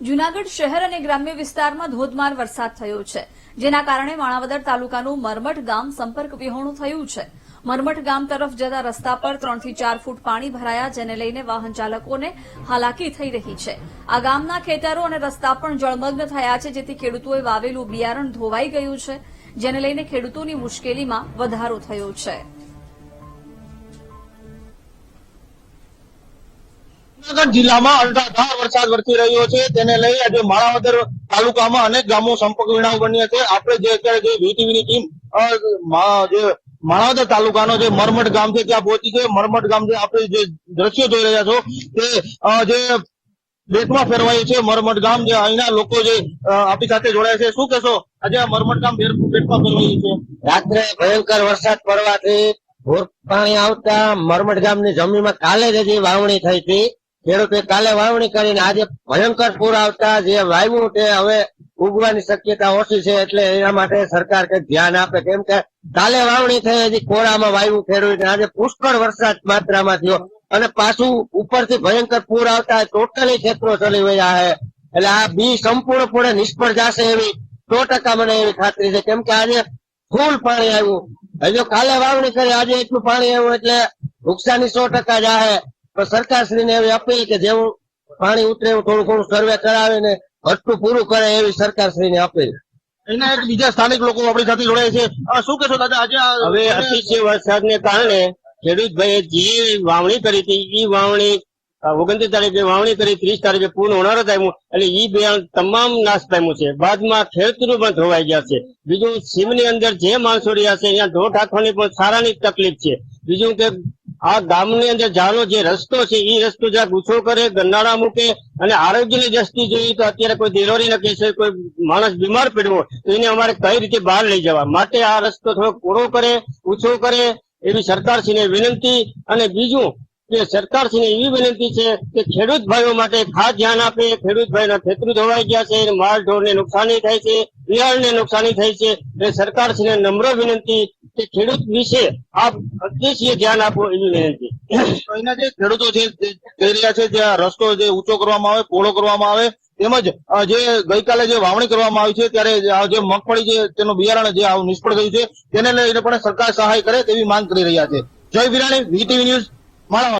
જૂનાગઢ શહેર અને ગ્રામ્ય વિસ્તારમાં ધોધમાર વરસાદ થયો છે, જેના કારણે માણાવદર તાલુકાનું મરમઠ ગામ સંપર્ક વિહોણું થયું છે. મરમઠ ગામ તરફ જતા રસ્તા પર ત્રણથી ચાર ફૂટ પાણી ભરાયા, જેને લઈને વાહન ચાલકોને હાલાકી થઈ રહી છે. આ ગામના ખેતરો અને રસ્તા પણ જળમગ્ન થયા છે, જેથી ખેડૂતોએ વાવેલું બિયારણ ધોવાઈ ગયું છે, જેને લઈને ખેડૂતોની મુશ્કેલીમાં વધારો થયો છે. જૂનાગઢ જિલ્લામાં અનરાધાર વરસાદ વરસી રહ્યો છે. તેને લઈ આજે માણાવદર તાલુકામાં અનેક ગામો સંપર્ક વિના બન્યા છે. આપણે જે અત્યારે જે વીટીવીની ટીમ જે માણાવદર તાલુકાનો જે મરમટ ગામ છે, ત્યાં પહોંચી છે. મરમટ ગામ જે આપણે જે દ્રશ્યો જોઈ રહ્યા છો તે જે બેટમાં ફેરવાયું છે મરમટ ગામ, જે અહીંના લોકો જે આપણી સાથે જોડાયા છે. શું કહેશો? આજે આ મરમટ ગામ બેટમાં ફેરવાયું છે. રાત્રે ભયંકર વરસાદ પડવાથી ભોર પાણી આવતા મરમટ ગામની જમીનમાં કાલે જ હજી વાવણી થઈ હતી. ખેડૂતે કાલે વાવણી કરીને આજે ભયંકર પૂર આવતા જે વાવ્યું તે હવે ઉગવાની શક્યતા ઓછી છે એટલે એના માટે સરકાર કઈ ધ્યાન આપે. કેમ કે કાલે વાવણી થઈ, હજી કોરામાં વાવ્યું ખેડૂત આજે પુષ્કળ વરસાદ માત્રામાં થયો. અને પાછું ઉપરથી ભયંકર પૂર આવતા ટોટલી ખેતરો ચલી ગયા છે. એટલે આ બી સંપૂર્ણપણે નિષ્ફળ જશે એવી સો ટકા મને એવી ખાતરી છે. કેમ કે આજે ફૂલ પાણી આવ્યું. હજુ કાલે વાવણી કરી, આજે એટલું પાણી આવ્યું એટલે નુકસાની સો ટકા જાહે. સરકારશ્રીને એવી અપીલ કે જેવું પાણી ઉતરે એવું થોડું ઘણું સર્વે કરાવીને ઘટતું પૂરું કરે એવી સરકારશ્રીને અપીલ. એના એક બીજા સ્થાનિક લોકો આપણી સાથે જોડાય છે. શું કહેશો દાદા? આજે હવે અતિશય વરસાદને કારણે ખેડૂતભાઈએ જે વાવણી કરી હતી એ વાવણી ઓગણત્રીસ તારીખે વાવણી કરી ત્રીસ તારીખે પૂર્ણ હોનાર આવ્યું એટલે ઈ બિયારણ તમામ નાશ પામ્યું છે. બાદમાં ખેડૂતો પણ ધોવાઈ ગયા છે. બીજું સીમની અંદર જે માણસો રહ્યા છે અહીંયા ઢોર રાખવાની પણ સારાની તકલીફ છે. બીજું કે આ ગામની અંદર જવાનો જે રસ્તો છે એ રસ્તો જરાક ઊંચો કરે ગંડાળા મૂકે અને આરોગ્યની દ્રષ્ટિ જોઈએ તો અત્યારે કોઈ દિલોરીના કેસ હોય, કોઈ માણસ બીમાર પડ્યો તો એને અમારે કઈ રીતે બહાર લઈ જવા? માટે આ રસ્તો થોડો પૂરો કરે ઊંચો કરે, એવી સરકારશ્રીને વિનંતી અને બીજું કે સરકારશ્રીને એવી વિનંતી છે કે ખેડૂત ભાઈઓ માટે ખાસ ધ્યાન આપે. ખેડૂત ભાઈના ખેતરો ધોવાઈ ગયા છે, માલ ઢોરને નુકસાની થાય છે બિયારણને નુકસાની થાય છે. એટલે સરકારશ્રીને નમ્ર વિનંતી કે ખેડૂત વિશે આપ અતિશય ધ્યાન આપો એવી વિનંતી. અહીંના જે ખેડૂતો છે, જે કહી રહ્યા છે જે રસ્તો જે ઊંચો કરવામાં આવે પહોળો કરવામાં આવે, તેમજ જે ગઈકાલે જે વાવણી કરવામાં આવી છે, ત્યારે જે મગફળી જે તેનું બિયારણ જે નિષ્ફળ ગયું છે, તેને લઈને પણ સરકાર સહાય કરે તેવી માંગ કરી રહ્યા છે. જય વિરાણી વીટીવી ન્યૂઝ. Mala